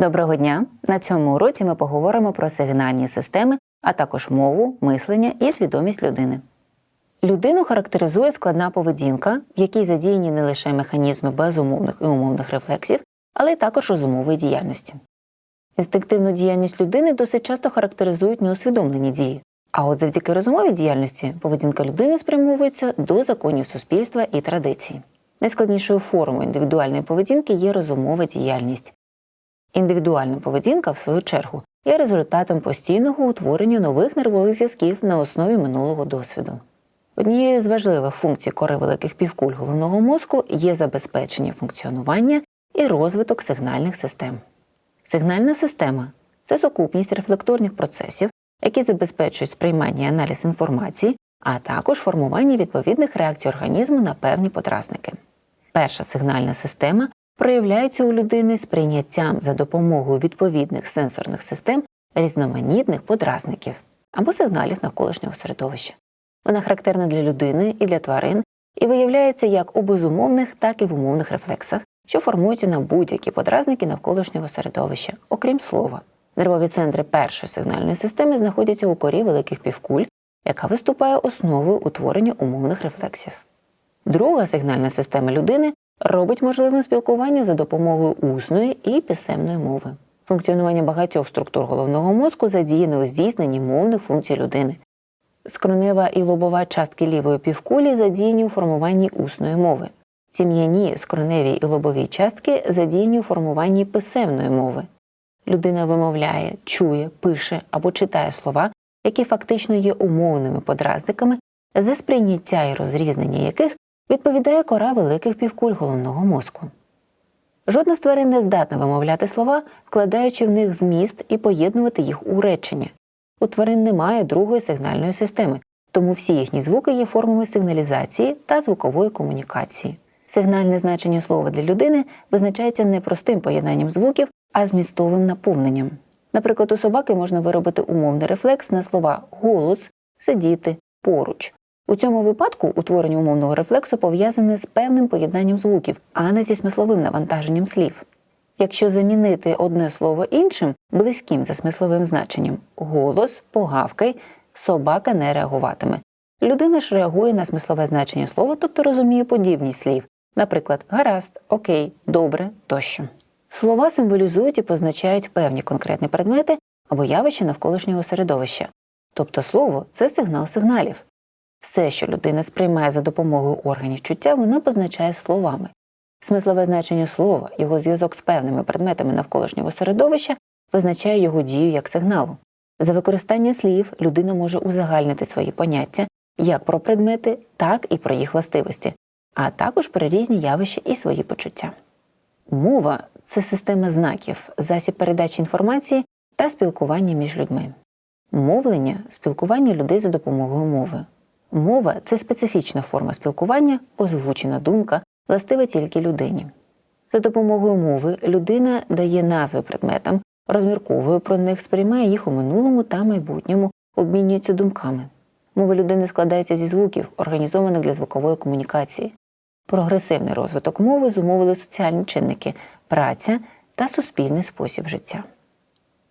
Доброго дня! На цьому уроці ми поговоримо про сигнальні системи, а також мову, мислення і свідомість людини. Людину характеризує складна поведінка, в якій задіяні не лише механізми безумовних і умовних рефлексів, але й також розумової діяльності. Інстинктивну діяльність людини досить часто характеризують неусвідомлені дії, а от завдяки розумовій діяльності поведінка людини спрямовується до законів суспільства і традицій. Найскладнішою формою індивідуальної поведінки є розумова діяльність. Індивідуальна поведінка, в свою чергу, є результатом постійного утворення нових нервових зв'язків на основі минулого досвіду. Однією з важливих функцій кори великих півкуль головного мозку є забезпечення функціонування і розвиток сигнальних систем. Сигнальна система це сукупність рефлекторних процесів, які забезпечують сприймання і аналіз інформації, а також формування відповідних реакцій організму на певні подразники. Перша сигнальна система проявляється у людини сприйняттям за допомогою відповідних сенсорних систем різноманітних подразників або сигналів навколишнього середовища. Вона характерна для людини і для тварин і виявляється як у безумовних, так і в умовних рефлексах, що формуються на будь-які подразники навколишнього середовища, окрім слова. Нервові центри першої сигнальної системи знаходяться у корі великих півкуль, яка виступає основою утворення умовних рефлексів. Друга сигнальна система людини робить можливим спілкування за допомогою усної і писемної мови. Функціонування багатьох структур головного мозку задіяне у здійсненні мовних функцій людини. Скронева і лобова частки лівої півкулі задіяні у формуванні усної мови. Тім'яні, скроневі і лобові частки задіяні у формуванні писемної мови. Людина вимовляє, чує, пише або читає слова, які фактично є умовними подразниками, за сприйняття і розрізнення яких відповідає кора великих півкуль головного мозку. Жодна з тварин не здатна вимовляти слова, вкладаючи в них зміст і поєднувати їх у речення. У тварин немає другої сигнальної системи, тому всі їхні звуки є формами сигналізації та звукової комунікації. Сигнальне значення слова для людини визначається не простим поєднанням звуків, а змістовим наповненням. Наприклад, у собаки можна виробити умовний рефлекс на слова голос, сидіти, поруч. У цьому випадку утворення умовного рефлексу пов'язане з певним поєднанням звуків, а не зі смисловим навантаженням слів. Якщо замінити одне слово іншим, близьким за смисловим значенням голос, погавкай, собака не реагуватиме. Людина ж реагує на смислове значення слова, тобто розуміє подібність слів, наприклад, гаразд, окей, добре тощо. Слова символізують і позначають певні конкретні предмети або явища навколишнього середовища. Тобто слово це сигнал сигналів. Все, що людина сприймає за допомогою органів чуття, вона позначає словами. Смислове значення слова, його зв'язок з певними предметами навколишнього середовища визначає його дію як сигналу. За використання слів людина може узагальнити свої поняття як про предмети, так і про їх властивості, а також про різні явища і свої почуття. Мова це система знаків, засіб передачі інформації та спілкування між людьми. Мовлення спілкування людей за допомогою мови. Мова це специфічна форма спілкування, озвучена думка, властива тільки людині. За допомогою мови людина дає назви предметам, розмірковує про них, сприймає їх у минулому та майбутньому, обмінюється думками. Мова людини складається зі звуків, організованих для звукової комунікації. Прогресивний розвиток мови зумовили соціальні чинники, праця та суспільний спосіб життя.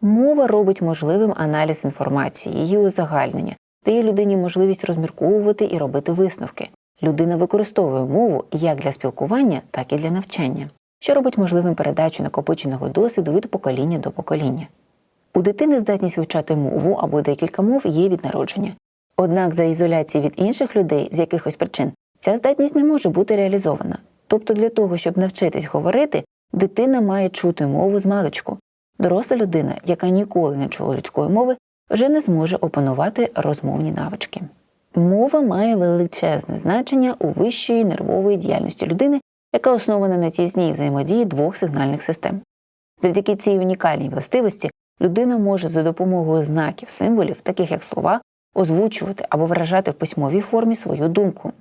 Мова робить можливим аналіз інформації, її узагальнення, дає людині можливість розмірковувати і робити висновки. Людина використовує мову як для спілкування, так і для навчання, що робить можливим передачу накопиченого досвіду від покоління до покоління. У дитини здатність вивчати мову або декілька мов є від народження. Однак за ізоляції від інших людей з якихось причин ця здатність не може бути реалізована. Тобто для того, щоб навчитись говорити, дитина має чути мову з маличку. Доросла людина, яка ніколи не чула людської мови, вже не зможе опанувати розмовні навички. Мова має величезне значення у вищої нервової діяльності людини, яка основана на тісній взаємодії двох сигнальних систем. Завдяки цій унікальній властивості людина може за допомогою знаків, символів, таких як слова, озвучувати або виражати в письмовій формі свою думку.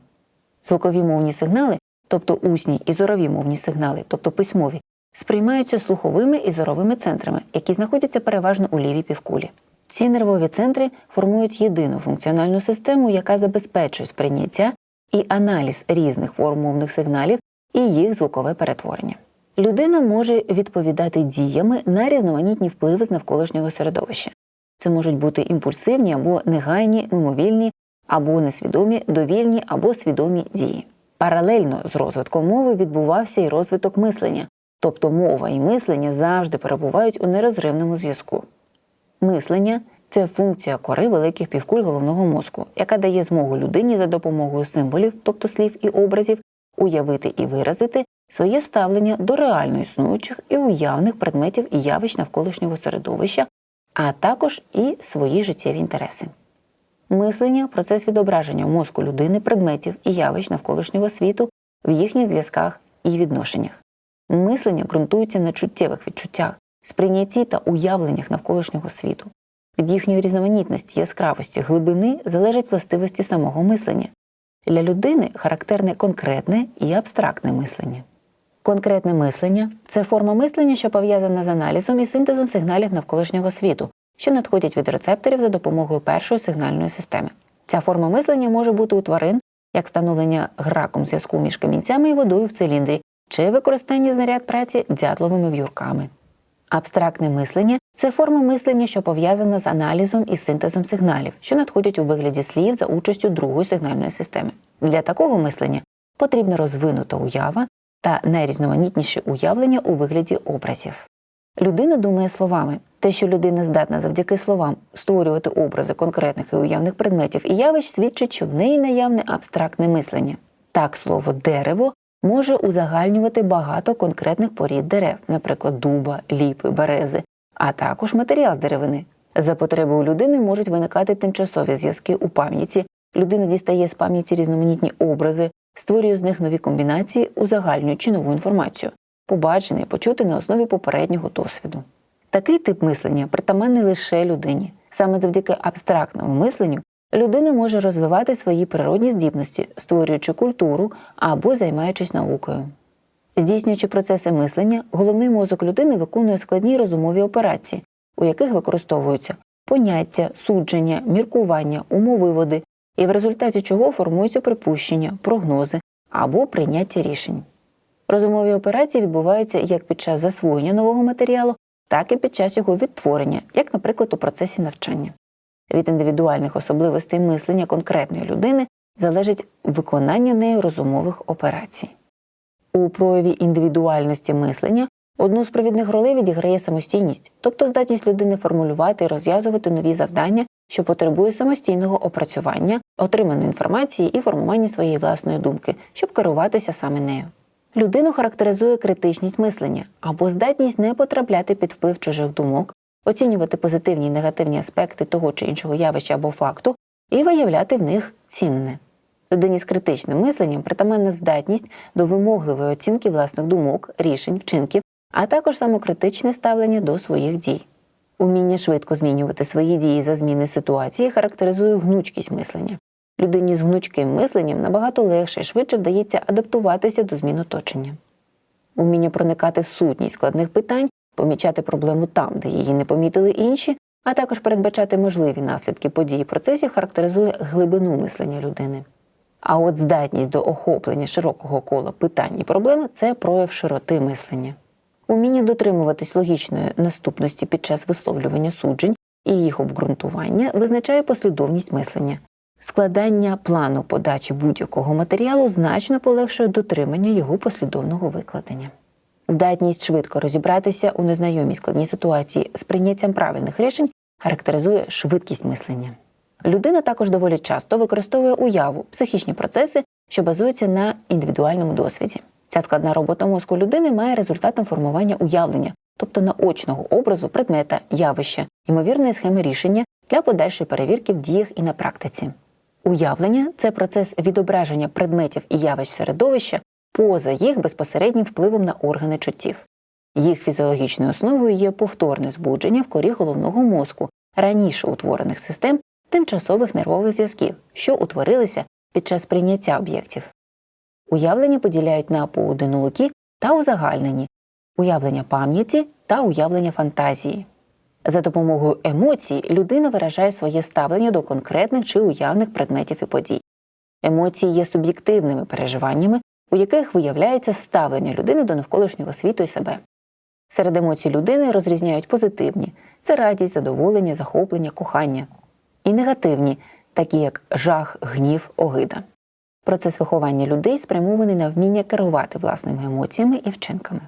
Звукові мовні сигнали, тобто усні і зорові мовні сигнали, тобто письмові, сприймаються слуховими і зоровими центрами, які знаходяться переважно у лівій півкулі. Ці нервові центри формують єдину функціональну систему, яка забезпечує сприйняття і аналіз різних форм мовних сигналів і їх звукове перетворення. Людина може відповідати діями на різноманітні впливи з навколишнього середовища. Це можуть бути імпульсивні або негайні, мимовільні, або несвідомі, довільні або свідомі дії. Паралельно з розвитком мови відбувався і розвиток мислення, тобто мова і мислення завжди перебувають у нерозривному зв'язку. Мислення це функція кори великих півкуль головного мозку, яка дає змогу людині за допомогою символів, тобто слів і образів, уявити і виразити своє ставлення до реально існуючих і уявних предметів і явищ навколишнього середовища, а також і свої життєві інтереси. Мислення процес відображення в мозку людини предметів і явищ навколишнього світу в їхніх зв'язках і відношеннях. Мислення ґрунтується на чуттєвих відчуттях, сприйнятті та уявленнях навколишнього світу. Від їхньої різноманітності, яскравості, глибини залежать властивості самого мислення. Для людини характерне конкретне і абстрактне мислення. Конкретне мислення це форма мислення, що пов'язана з аналізом і синтезом сигналів навколишнього світу, що надходять від рецепторів за допомогою першої сигнальної системи. Ця форма мислення може бути у тварин, як встановлення граком зв'язку між камінцями і водою в циліндрі, чи використання знаряд праці дятловими в'юрками. Абстрактне мислення це форма мислення, що пов'язана з аналізом і синтезом сигналів, що надходять у вигляді слів за участю другої сигнальної системи. Для такого мислення потрібна розвинута уява та найрізноманітніші уявлення у вигляді образів. Людина думає словами. Те, що людина здатна завдяки словам створювати образи конкретних і уявних предметів і явищ, свідчить, що в неї наявне абстрактне мислення. Так, слово дерево може узагальнювати багато конкретних порід дерев, наприклад, дуба, ліпи, берези, а також матеріал з деревини. За потреби у людини можуть виникати тимчасові зв'язки у пам'яті. Людина дістає з пам'яті різноманітні образи, створює з них нові комбінації, узагальнюючи нову інформацію, побачене і почути на основі попереднього досвіду. Такий тип мислення притаманний лише людині. Саме завдяки абстрактному мисленню людина може розвивати свої природні здібності, створюючи культуру або займаючись наукою. Здійснюючи процеси мислення, головний мозок людини виконує складні розумові операції, у яких використовуються поняття, судження, міркування, умовиводи, і в результаті чого формуються припущення, прогнози або прийняття рішень. Розумові операції відбуваються як під час засвоєння нового матеріалу, так і під час його відтворення, як, наприклад, у процесі навчання. Від індивідуальних особливостей мислення конкретної людини залежить виконання нею розумових операцій. У прояві індивідуальності мислення одну з провідних ролей відіграє самостійність, тобто здатність людини формулювати і розв'язувати нові завдання, що потребує самостійного опрацювання, отриманої інформації і формування своєї власної думки, щоб керуватися саме нею. Людину характеризує критичність мислення або здатність не потрапляти під вплив чужих думок, оцінювати позитивні і негативні аспекти того чи іншого явища або факту і виявляти в них цінне. Людині з критичним мисленням притаманна здатність до вимогливої оцінки власних думок, рішень, вчинків, а також самокритичне ставлення до своїх дій. Уміння швидко змінювати свої дії за зміни ситуації характеризує гнучкість мислення. Людині з гнучким мисленням набагато легше і швидше вдається адаптуватися до змін оточення. Уміння проникати в сутність складних питань, помічати проблему там, де її не помітили інші, а також передбачати можливі наслідки подій і процесів характеризує глибину мислення людини. А от здатність до охоплення широкого кола питань і проблем це прояв широти мислення. Уміння дотримуватись логічної наступності під час висловлювання суджень і їх обґрунтування визначає послідовність мислення. Складання плану подачі будь-якого матеріалу значно полегшує дотримання його послідовного викладення. Здатність швидко розібратися у незнайомій складній ситуації з прийняттям правильних рішень характеризує швидкість мислення. Людина також доволі часто використовує уяву, психічні процеси, що базуються на індивідуальному досвіді. Ця складна робота мозку людини має результатом формування уявлення, тобто наочного образу предмета, явища, ймовірної схеми рішення для подальшої перевірки в діях і на практиці. Уявлення це процес відображення предметів і явищ середовища поза їх безпосереднім впливом на органи чуттів. Їх фізіологічною основою є повторне збудження в корі головного мозку раніше утворених систем тимчасових нервових зв'язків, що утворилися під час прийняття об'єктів. Уявлення поділяють на поодинокі та узагальнені, уявлення пам'яті та уявлення фантазії. За допомогою емоцій людина виражає своє ставлення до конкретних чи уявних предметів і подій. Емоції є суб'єктивними переживаннями, у яких виявляється ставлення людини до навколишнього світу і себе. Серед емоцій людини розрізняють позитивні це радість, задоволення, захоплення, кохання, і негативні, такі як жах, гнів, огида. Процес виховання людей спрямований на вміння керувати власними емоціями і вчинками.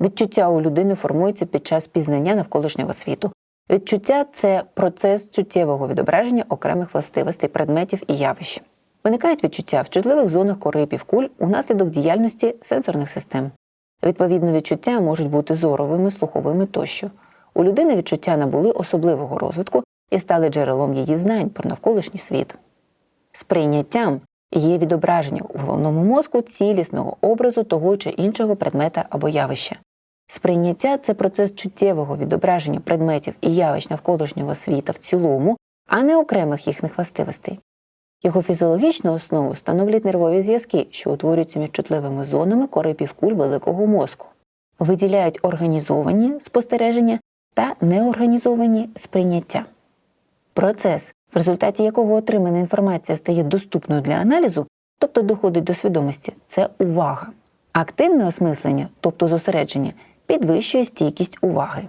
Відчуття у людини формуються під час пізнання навколишнього світу. Відчуття це процес чуттєвого відображення окремих властивостей предметів і явищ. Виникають відчуття в чутливих зонах кори півкуль унаслідок діяльності сенсорних систем. Відповідно, відчуття можуть бути зоровими, слуховими тощо. У людини відчуття набули особливого розвитку і стали джерелом її знань про навколишній світ. Сприйняттям є відображення у головному мозку цілісного образу того чи іншого предмета або явища. Сприйняття це процес чуттєвого відображення предметів і явищ навколишнього світа в цілому, а не окремих їхніх властивостей. Його фізіологічну основу становлять нервові зв'язки, що утворюються між чутливими зонами кори півкуль великого мозку, виділяють організовані спостереження та неорганізовані сприйняття. Процес, в результаті якого отримана інформація стає доступною для аналізу, тобто доходить до свідомості, це увага. Активне осмислення, тобто зосередження, підвищує стійкість уваги.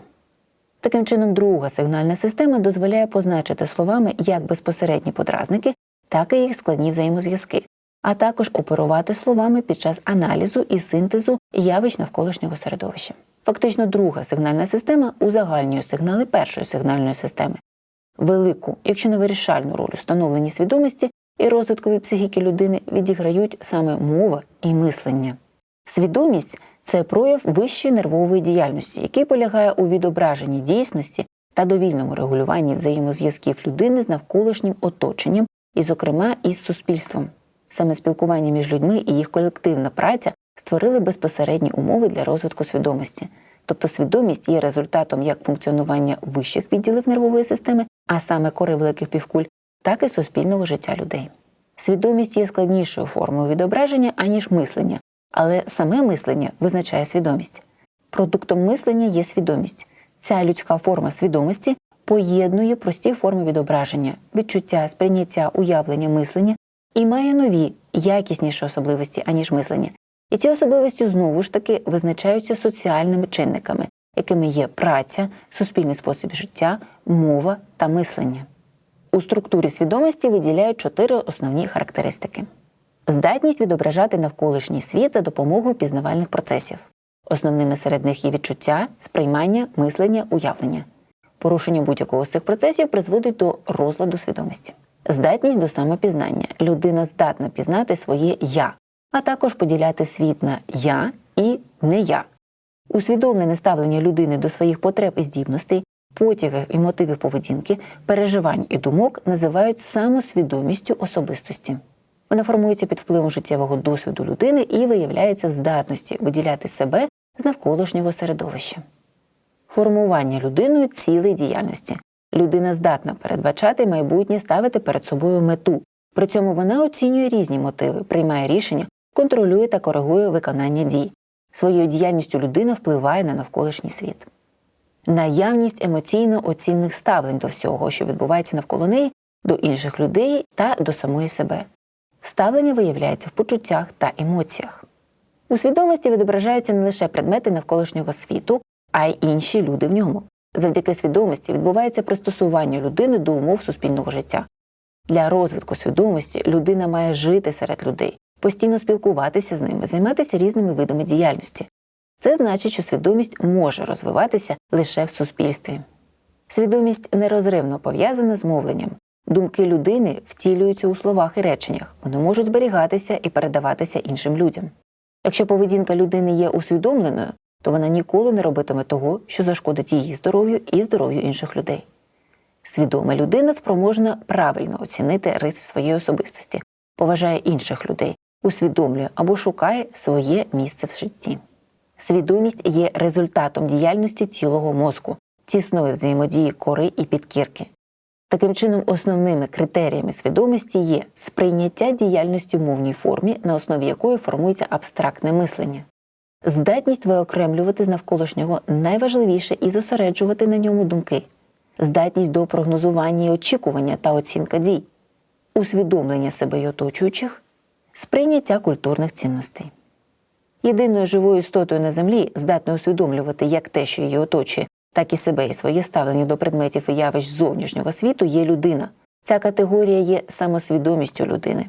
Таким чином, друга сигнальна система дозволяє позначити словами як безпосередні подразники, так і їх складні взаємозв'язки, а також оперувати словами під час аналізу і синтезу явищ навколишнього середовища. Фактично, друга сигнальна система узагальнює сигнали першої сигнальної системи. Велику, якщо не вирішальну роль у становленні свідомості і розвиткові психіки людини відіграють саме мова і мислення. Свідомість це прояв вищої нервової діяльності, який полягає у відображенні дійсності та довільному регулюванні взаємозв'язків людини з навколишнім оточенням і, зокрема, із суспільством. Саме спілкування між людьми і їх колективна праця створили безпосередні умови для розвитку свідомості. Тобто свідомість є результатом як функціонування вищих відділів нервової системи, а саме кори великих півкуль, так і суспільного життя людей. Свідомість є складнішою формою відображення, аніж мислення, але саме мислення визначає свідомість. Продуктом мислення є свідомість. Ця людська форма свідомості поєднує прості форми відображення, відчуття, сприйняття, уявлення, мислення і має нові, якісніші особливості, аніж мислення. І ці особливості знову ж таки визначаються соціальними чинниками, якими є праця, суспільний спосіб життя, мова та мислення. У структурі свідомості виділяють чотири основні характеристики: здатність відображати навколишній світ за допомогою пізнавальних процесів. Основними серед них є відчуття, сприймання, мислення, уявлення. Порушення будь-якого з цих процесів призводить до розладу свідомості. Здатність до самопізнання. Людина здатна пізнати своє я, а також поділяти світ на я і не я. Усвідомлене ставлення людини до своїх потреб і здібностей, потягів і мотивів поведінки, переживань і думок називають самосвідомістю особистості. Вона формується під впливом життєвого досвіду людини і виявляється в здатності виділяти себе з навколишнього середовища. Формування людиною цілей діяльності. Людина здатна передбачати майбутнє, ставити перед собою мету. При цьому вона оцінює різні мотиви, приймає рішення, контролює та коригує виконання дій. Своєю діяльністю людина впливає на навколишній світ. Наявність емоційно оцінних ставлень до всього, що відбувається навколо неї, до інших людей та до самої себе. Ставлення виявляється в почуттях та емоціях. У свідомості відображаються не лише предмети навколишнього світу, а й інші люди в ньому. Завдяки свідомості відбувається пристосування людини до умов суспільного життя. Для розвитку свідомості людина має жити серед людей, постійно спілкуватися з ними, займатися різними видами діяльності. Це значить, що свідомість може розвиватися лише в суспільстві. Свідомість нерозривно пов'язана з мовленням. Думки людини втілюються у словах і реченнях, вони можуть зберігатися і передаватися іншим людям. Якщо поведінка людини є усвідомленою, то вона ніколи не робитиме того, що зашкодить її здоров'ю і здоров'ю інших людей. Свідома людина спроможна правильно оцінити риси своєї особистості, поважає інших людей, усвідомлює або шукає своє місце в житті. Свідомість є результатом діяльності цілого мозку, тісної взаємодії кори і підкірки. Таким чином, основними критеріями свідомості є сприйняття діяльності в мовній формі, на основі якої формується абстрактне мислення, здатність виокремлювати з навколишнього найважливіше і зосереджувати на ньому думки, здатність до прогнозування і очікування та оцінка дій, усвідомлення себе й оточуючих, сприйняття культурних цінностей. Єдиною живою істотою на землі, здатною усвідомлювати як те, що її оточує, так і себе і своє ставлення до предметів і явищ зовнішнього світу, є людина. Ця категорія є самосвідомістю людини.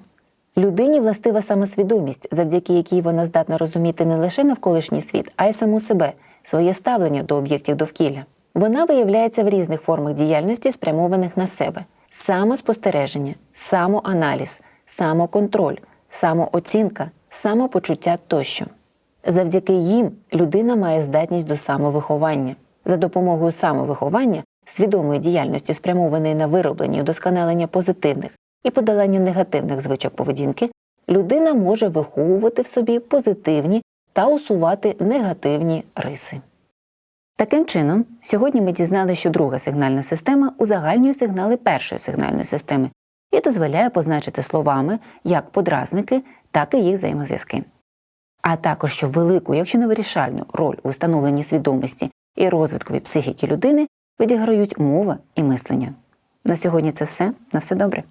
Людині властива самосвідомість, завдяки якій вона здатна розуміти не лише навколишній світ, а й саму себе, своє ставлення до об'єктів довкілля. Вона виявляється в різних формах діяльності, спрямованих на себе: самоспостереження, самоаналіз, самоконтроль, самооцінка, самопочуття тощо. Завдяки їм людина має здатність до самовиховання. За допомогою самовиховання, свідомої діяльності, спрямованої на вироблення і удосконалення позитивних і подолання негативних звичок поведінки, людина може виховувати в собі позитивні та усувати негативні риси. Таким чином, сьогодні ми дізналися, що друга сигнальна система узагальнює сигнали першої сигнальної системи і дозволяє позначити словами як подразники, так і їх взаємозв'язки. А також що велику, якщо не вирішальну роль у встановленні свідомості і розвиткові психіки людини відіграють мова і мислення. На сьогодні це все. На все добре.